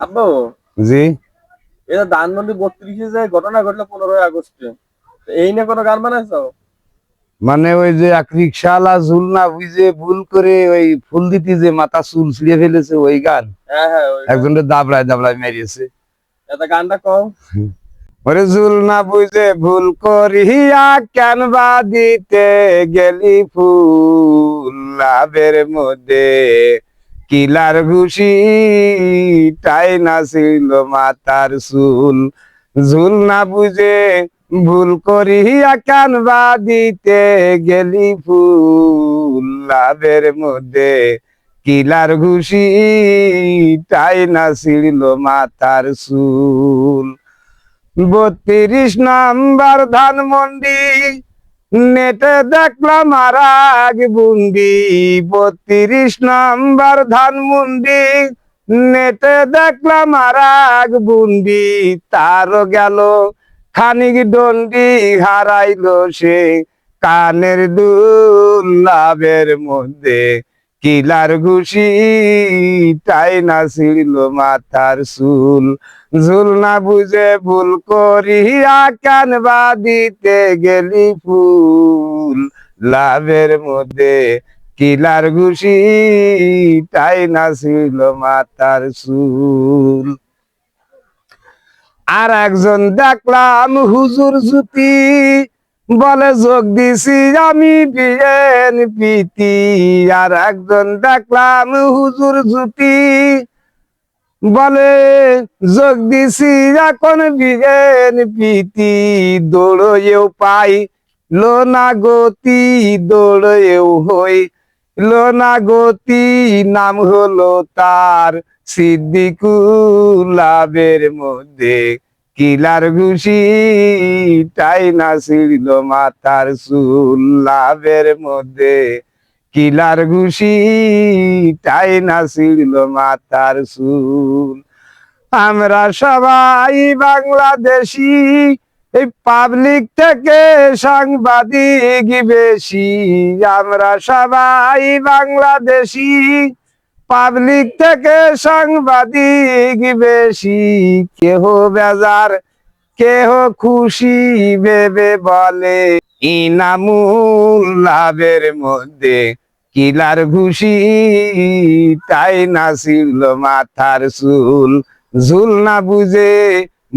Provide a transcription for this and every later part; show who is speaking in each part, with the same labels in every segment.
Speaker 1: আব্বু।
Speaker 2: জি।
Speaker 1: এটা ধানমন্ডি বত্রিশে যে ঘটনা ঘটলো পনেরোই আগস্টে। এই নিয়ে কোনো গান বানাইছো?
Speaker 2: মানে ওই যে এক রিক্সাওয়ালা ঝুল না বুঝে ভুল করে ওই ফুল দিতে যে মাথা চুল ছিঁড়ে ফেলেছে ওই গান।
Speaker 1: হ্যাঁ হ্যাঁ ওই
Speaker 2: একজনের দাবড়ায় দাবড়ায় মেরিয়েছে
Speaker 1: এটা গানটা কও।
Speaker 2: ওরে ঝুল না বুঝে ভুল করিয়া কেন বা দিতে গেলি ফুল লাভের মধ্যে কিলার ঘুষি টাই না ছিল মাতার চুল? ঝুল না বুঝে ভুল করিয়া কেন বা দিতে গেলি ফুল। লাভের মধ্যে কিলার ঘুষি টাই না ছিল মাথার চুল? বত্রিশ নাম্বার ধানমন্ডি নেটে দেখলাম আর বুন্দি, বত্রিশ নাম্বার ধানমন্ডি নেটে দেখলাম আর বুন্দি তারও গেল খানিক ডন্ডি হারাইলো সে। কানের দুল্লাভের মধ্যে কিলার ঘুষি টাই না ছিড়ল মাথার চুল। ঝুল না বুঝে ভুল করিয়া কান বা দিতে গেলি ফুল। লাভের মধ্যে কিলার ঘুষি টাই না ছিল মাথার চুল। আর একজন দেখলাম হুজুর জুতি বলে যোগ দিছি আমি বিয়েন পিতি আর একজন দেখলাম হুজুর জুতি বলে যোগ দিছি এখন বিয়েন পিতি দৌড়েও পাই লো না গতি দৌড়েও হই লো না গতি। নাম হলো তার সিদ্দিকুলাবের মধ্যে। কিলার ঘুষি টাই না ছিড়ল মাথার চুল লাভের মধ্যে। কিলার ঘুষি টাই না ছিড়ল মাথার চুল। আমরা সবাই বাংলাদেশি, এই পাবলিক থেকে সাংবাদিক বেশি। আমরা সবাই বাংলাদেশি। পাবলিক থেকে সাংবাদিক বেশি। কেহ বেজার, কেহ খুশি ভেবে বলে। ইনামুল লাভের মধ্যে কিলার ঘুষি, তাই না ছিল মাথার চুল। ঝুল না বুঝে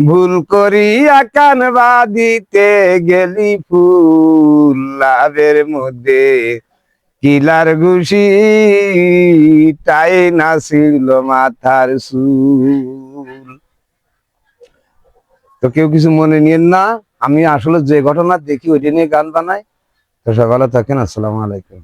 Speaker 2: ভুল করিয়া কান দিতে গেলি ফুল। লাভের মধ্যে কিলার ঘুষি তাই নাছিল মাথার সুর? তো কেউ কিছু মনে নিয়েন না, আমি আসলে যে ঘটনা দেখি ওইটা নিয়ে গান বানাই। তো সকালে থাকেন, আসসালামু আলাইকুম।